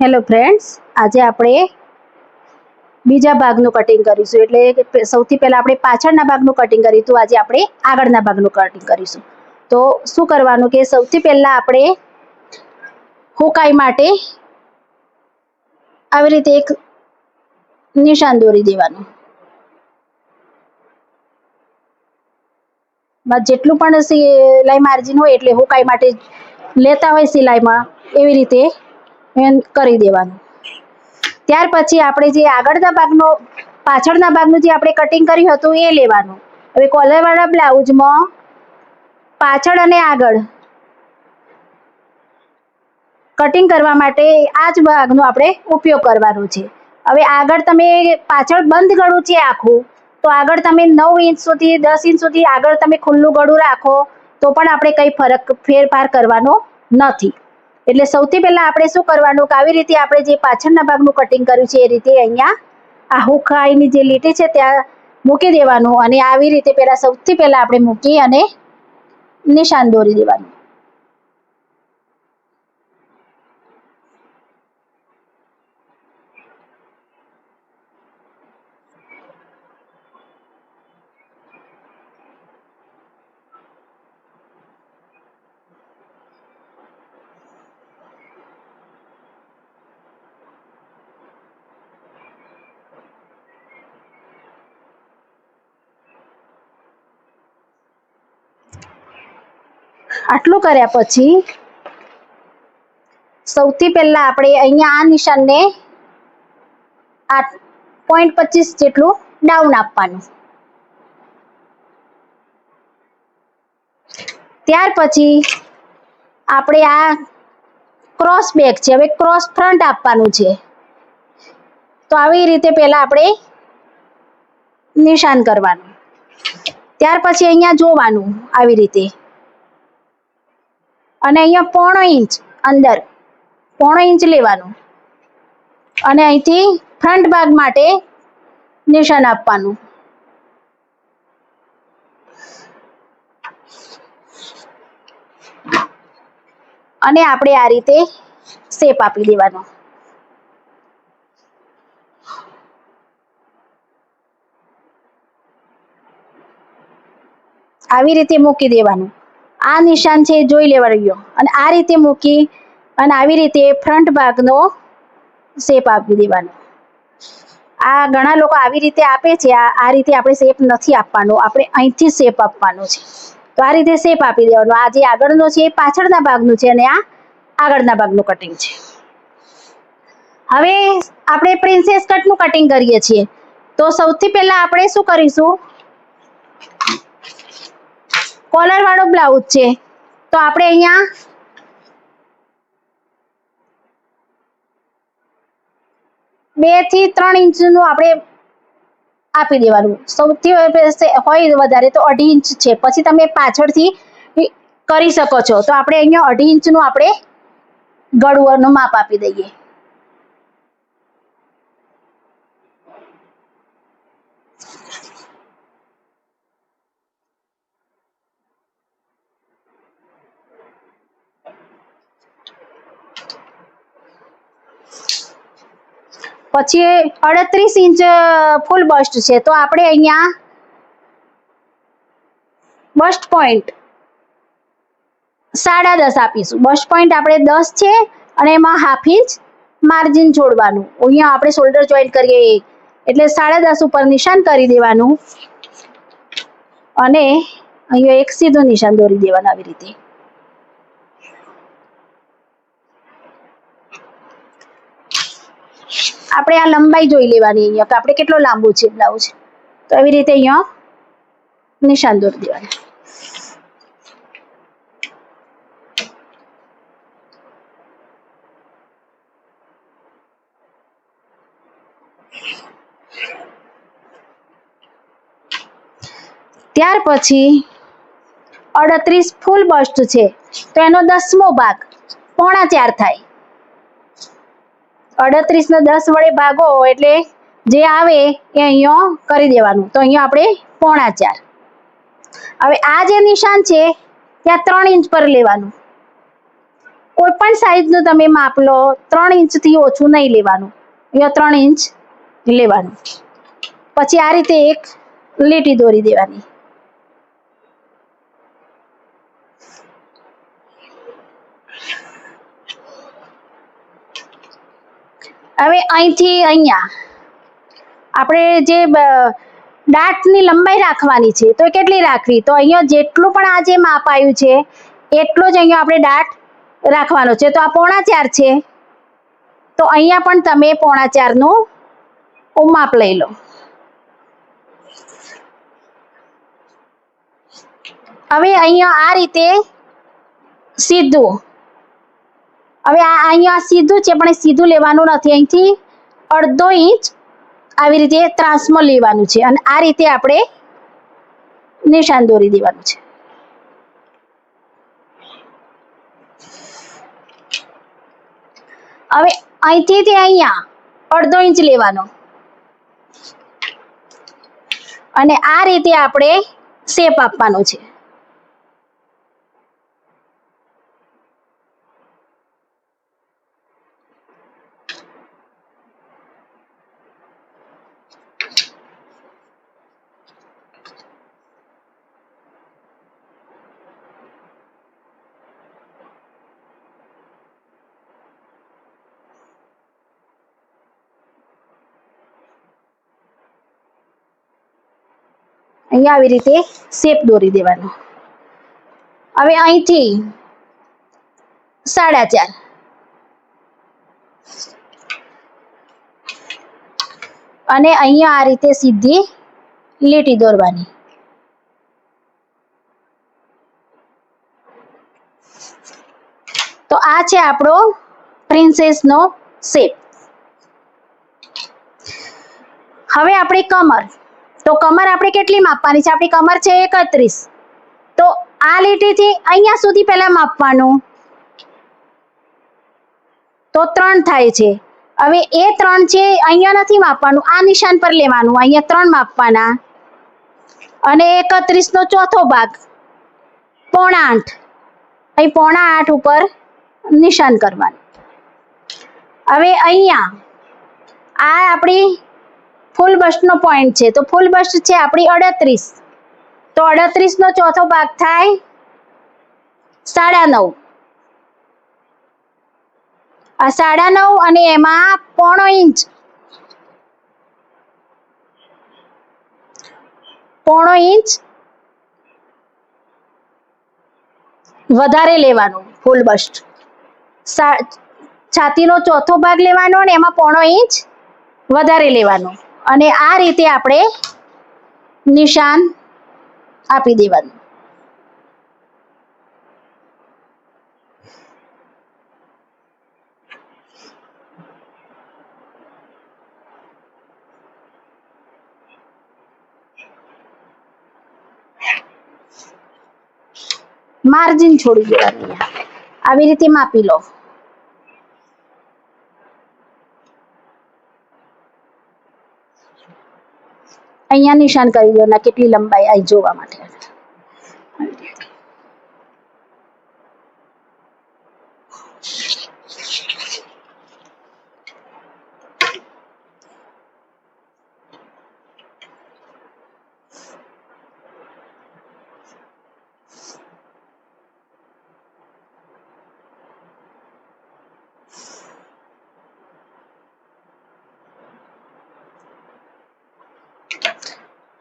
Hello friends આજે આપણે બીજા ભાગનું કટિંગ કરીશું. એટલે સૌથી પહેલા આપણે પાછળના ભાગનું કટિંગ કર્યું આજે આપણે આગળના ભાગનું કટિંગ કરીશું. તો શું કરવાનું કે સૌથી પહેલા આપણે હુકાઈ માટે આવી રીતે એક નિશાન દોરી દેવાનું. જેટલું પણ સિલાઈ માર્જિન હોય એટલે હુકાઈ માટે લેતા હોય સિલાઈમાં એવી રીતે કરી દેવાનું. ત્યાર પછી આપણે જે આગળના ભાગનો, પાછળના ભાગનું જે આપણે કટિંગ કર્યું હતું એ લેવાનું. હવે કોલરવાળા બ્લાઉઝમાં પાછળ અને આગળ કટિંગ કરવા માટે આ જ ભાગનો આપણે ઉપયોગ કરવાનો છે. હવે આગળ તમે પાછળ બંધ ગળું છે આખું, તો આગળ તમે નવ ઇંચ સુધી, દસ ઇંચ સુધી આગળ તમે ખુલ્લું ગળું રાખો, તો પણ આપણે કંઈ ફરક ફેરફાર કરવાનો નથી. એટલે સૌથી પહેલા આપણે શું કરવાનું કે આવી રીતે આપણે જે પાછળના ભાગનું કટિંગ કર્યું છે એ રીતે અહીંયા આ હુખાઈની જે લીટી છે ત્યાં મૂકી દેવાનું અને આવી રીતે પહેલાં સૌથી પહેલાં આપણે મૂકી અને નિશાન દોરી દેવાનું. આટલું કર્યા પછી સૌથી પહેલા આપણે અહીંયા આ નિશાનને આ પોઈન્ટ પચીસ જેટલું ડાઉન આપવાનું. ત્યાર પછી આપણે આ ક્રોસ બેક છે, હવે ક્રોસ ફ્રન્ટ આપવાનું છે. તો આવી રીતે પહેલા આપણે નિશાન કરવાનું. ત્યાર પછી અહીંયા જોવાનું આવી રીતે. અને અહીંયા પોણો ઇંચ અંદર. પોણો ઇંચ લેવાનું. અને અહીંથી ફ્રન્ટ ભાગ માટે નિશાન આપવાનું. અને આપણે આ રીતે શેપ આપી દેવાનો. આવી રીતે મૂકી દેવાનું. આ નિશાન છે એ જોઈ લેવાનું અને આ રીતે મૂકી અને આવી રીતે ફ્રન્ટ ભાગનો શેપ આપી દેવાનો. આ ઘણા લોકો આવી રીતે આપે છે. આ આ રીતે આપણે શેપ નથી આપવાનો. આપણે અહીંથી શેપ આપવાનો છે. તો આ રીતે શેપ આપી દેવાનો. આ જે આગળનો છે એ પાછળના ભાગનું છે અને આ આગળના ભાગનું કટિંગ છે. હવે આપણે પ્રિન્સેસ કટનું કટિંગ કરીએ છીએ. તો સૌથી પહેલા આપણે શું કરીશું? કોલર વાળો બ્લાઉઝ છે. તો આપણે અહીંયા બેથી ત્રણ ઇંચનું આપણે આપી દેવાનું. સૌથી હોય વધારે તો અઢી ઇંચ છે. પછી તમે પાછળથી કરી શકો છો. તો આપણે અહીંયા અઢી ઇંચનું આપણે ગળવાનું માપ આપી દઈએ. પછી અડત્રીસ ઇંચ ફૂલ બસ્ટ છે. તો આપણે અહીંયા બસ્ટ પોઈન્ટ સાડા દસ આપીશું. બસ્ટ પોઈન્ટ આપણે દસ છે અને એમાં હાફ ઇંચ માર્જિન છોડવાનું અહીંયા આપણે શોલ્ડર જોઈન્ટ કરીએ એટલે સાડા દસ ઉપર નિશાન કરી દેવાનું. અને અહીંયા એક સીધું નિશાન દોરી દેવાનું આવી રીતે. આપણે આ લંબાઈ જોઈ લેવાની અહીંયા, કે આપણે કેટલો લાંબુ છે બ્લાઉઝ. તો એવી રીતે અહીંયા નિશાન દોરી દેવાનું. ત્યાર પછી અડત્રીસ ફૂલ બસ્ટ છે, તો એનો દસમો ભાગ પોણા ચાર થાય. અડત્રીસ ને દસ વડે ભાગો એટલે જે આવે એ અહીંયા કરી દેવાનું. તો અહીંયા આપણે પોણા ચાર. હવે આ જે નિશાન છે, ત્યાં ત્રણ ઇંચ પર લેવાનું. કોઈ પણ સાઈઝનું તમે માપ લો, ત્રણ ઇંચથી ઓછું નહીં લેવાનું. અહીંયા ત્રણ ઇંચ લેવાનું. પછી આ રીતે એક લીટી દોરી દેવાની. હવે અહીંથી અહીંયા. આપણે જે દાંતની લંબાઈ રાખવાની છે, તો કેટલી રાખવી? તો અહીંયા જેટલું પણ આ જે માપ આવ્યું છે, એટલો જ અહીંયા આપણે દાંત રાખવાનો છે. તો આ પોણા ચાર છે. તો અહીંયા પણ તમે પોણા ચારનું માપ લઈ લો. હવે અહીંયા આ રીતે સીધું હવે આ અહીંયા સીધું છે, પણ સીધું લેવાનું નથી. અહીંથી અડધો ઇંચ આવી રીતે ત્રાસમાં લેવાનું છે. અને આ રીતે આપણે નિશાન દોરી દેવાનું છે. હવે અહીંથી તે અહીંયા અડધો ઇંચ લેવાનો. અને આ રીતે આપણે શેપ આપવાનો છે. અહીંયા આવી રીતે શેપ દોરી દેવાનો. હવે અહીંથી સાડા ચાર. અને અહીંયા આ રીતે સીધી લીટી દોરવાની. તો આ છે આપણો પ્રિન્સેસનો શેપ હવે આપણી કમર. તો કમર આપણે કેટલી માપવાની છે? આપણી કમર છે એકત્રીસ. તો આ લીટીથી અહીંયા સુધી પહેલા માપવાનું. તો ત્રણ થાય છે. હવે એ ત્રણ છે અહીંયા નથી માપવાનું. આ નિશાન પર લેવાનું. અહીંયા ત્રણ માપવાના. અને એકત્રીસ નો ચોથો ભાગ. પોણા આઠ અહીં પોણા આઠ ઉપર નિશાન કરવાનું. હવે અહીંયા આ આપણી ફૂલ બસ્ટનો પોઈન્ટ છે. તો ફૂલ બસ્ટ છે આપણી અડત્રીસ. તો અડત્રીસ નો ચોથો ભાગ થાય સાડા નવ આ સાડા નવ અને એમાં પોણો ઇંચ. પોણો ઇંચ વધારે લેવાનું ફૂલ બસ્ટ છાતીનો ચોથો ભાગ લેવાનો અને એમાં પોણો ઇંચ વધારે લેવાનું. અને આ રીતે આપણે નિશાન આપી દેવાનું. માર્જિન છોડી દેવાની. આવી રીતે માપી લો. અહીંયા નિશાન કરી દો ના કેટલી લંબાઈ આવી જોવા માટે.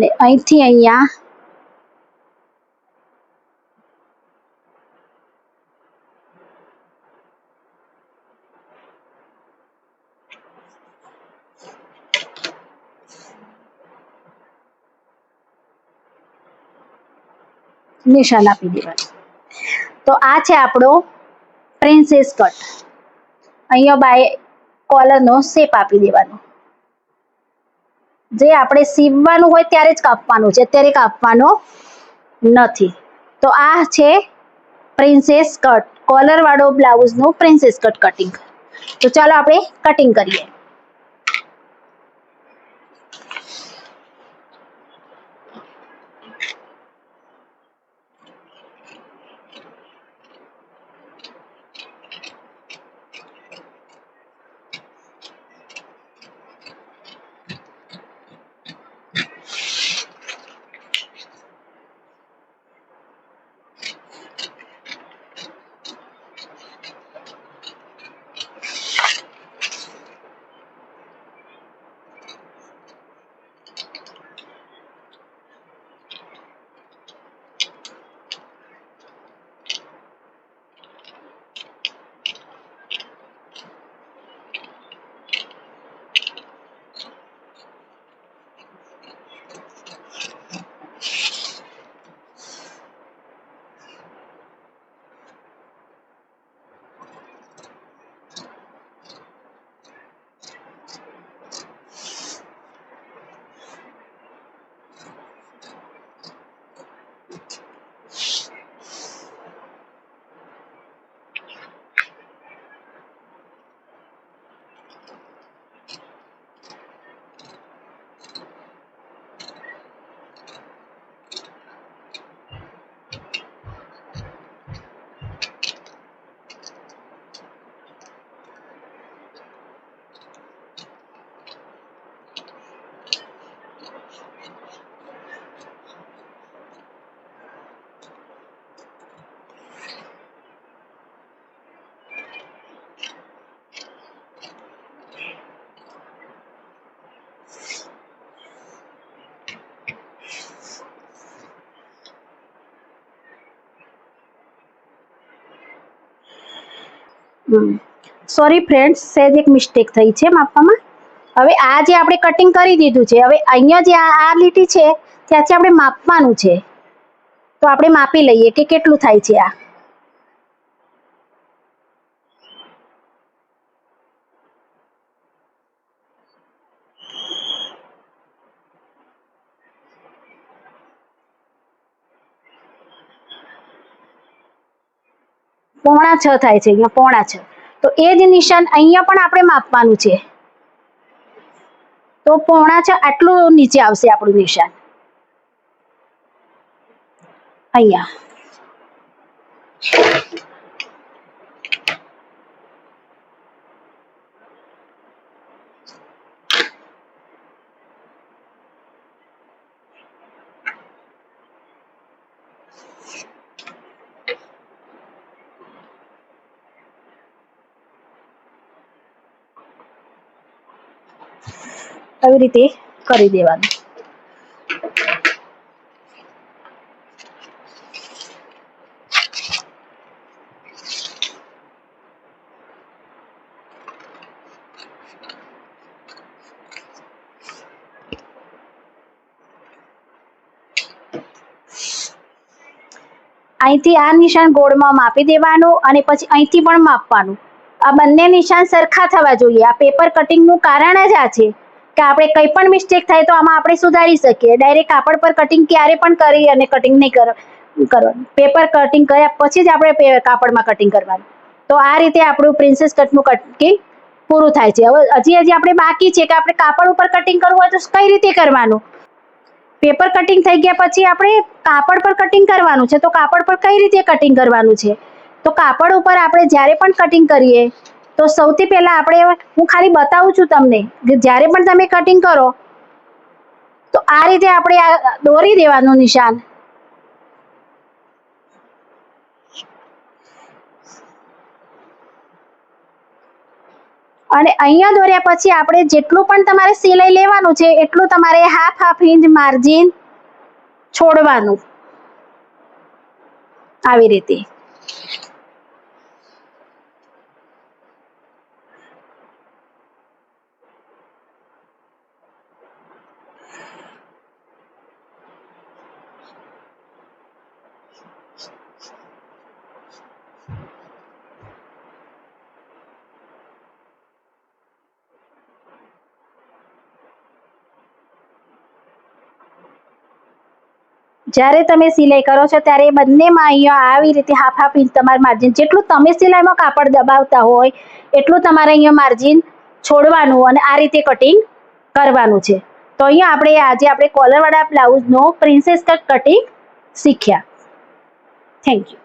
અને અહીંથી અહીંયા નિશાન આપી દેવાનું. તો આ છે આપણો પ્રિન્સેસ કટ. અહીંયા બાય કોલરનો શેપ આપી દેવાનો. જે આપણે સીવવાનું હોય ત્યારે જ કાપવાનું છે, અત્યારે કાપવાનો નથી. તો આ છે પ્રિન્સેસ કટ કોલર વાળો બ્લાઉઝનું પ્રિન્સેસ કટ કટિંગ તો ચાલો આપણે કટિંગ કરીએ. સોરી ફ્રેન્ડ્સ સહેજ એક મિસ્ટેક થઈ છે માપવામાં હવે આ જે આપણે કટિંગ કરી દીધું છે, હવે અહીંયા જે આ લીટી છે, ત્યાંથી આપણે માપવાનું છે. તો આપણે માપી લઈએ કે કેટલું થાય છે આ. પોણા છ થાય છે, અહીંયા પોણા છ. તો એ જ નિશાન અહીંયા પણ આપણે માપવાનું છે. તો પોણા છ આટલું નીચે આવશે આપણું નિશાન. અહીંયા. આવી રીતે કરી દેવાનું. અહીંથી આ નિશાન ગોળમાં માપી દેવાનું અને પછી અહીંથી પણ માપવાનું. આ બંને નિશાન સરખા થવા જોઈએ. આ પેપર કટિંગનું કારણ જ આ છે. કે આપણે કંઈ પણ મિસ્ટેક થાય તો આમાં આપણે સુધારી શકીએ. ડાયરેક્ટ કાપડ પર કટિંગ ક્યારે પણ કરી અને કટિંગ નહીં કર, કરવાનું. પેપર કટિંગ કર્યા પછી જ આપણે કાપડમાં કટિંગ કરવાનું. તો આ રીતે આપણું પ્રિન્સેસ કટનું કટિંગ પૂરું થાય છે. હવે હજી હજી આપણે બાકી છે કે આપણે કાપડ ઉપર કટિંગ કરવું હોય તો કઈ રીતે કરવાનું? પેપર કટિંગ થઈ ગયા પછી આપણે કાપડ પર કટિંગ કરવાનું છે. તો કાપડ પર કઈ રીતે કટિંગ કરવાનું છે? તો કાપડ ઉપર આપણે જ્યારે પણ કટિંગ કરીએ તો સૌથી પહેલા આપણે હું ખાલી બતાવું છું તમને જ્યારે પણ તમે કટિંગ કરો, તો આ રીતે આપણે આ દોરી દેવાનું નિશાન. અને અહીંયા દોર્યા પછી આપણે જેટલું પણ તમારે સિલાઈ લેવાનું છે, એટલું તમારે હાફ હાફ ઇંચ માર્જિન છોડવાનું. આવી રીતે. જ્યારે તમે સિલાઈ કરો છો ત્યારે એ બંનેમાં અહીંયા આવી રીતે હાફ હાફ ઇંચ તમારે માર્જિન જેટલું તમે સિલાઈમાં કાપડ દબાવતા હોય, એટલું તમારે અહીંયા માર્જિન છોડવાનું અને આ રીતે કટિંગ કરવાનું છે. તો અહીંયા આપણે આજે આપણે કોલરવાળા બ્લાઉઝનો પ્રિન્સેસ કટ કટિંગ શીખ્યા. Thank you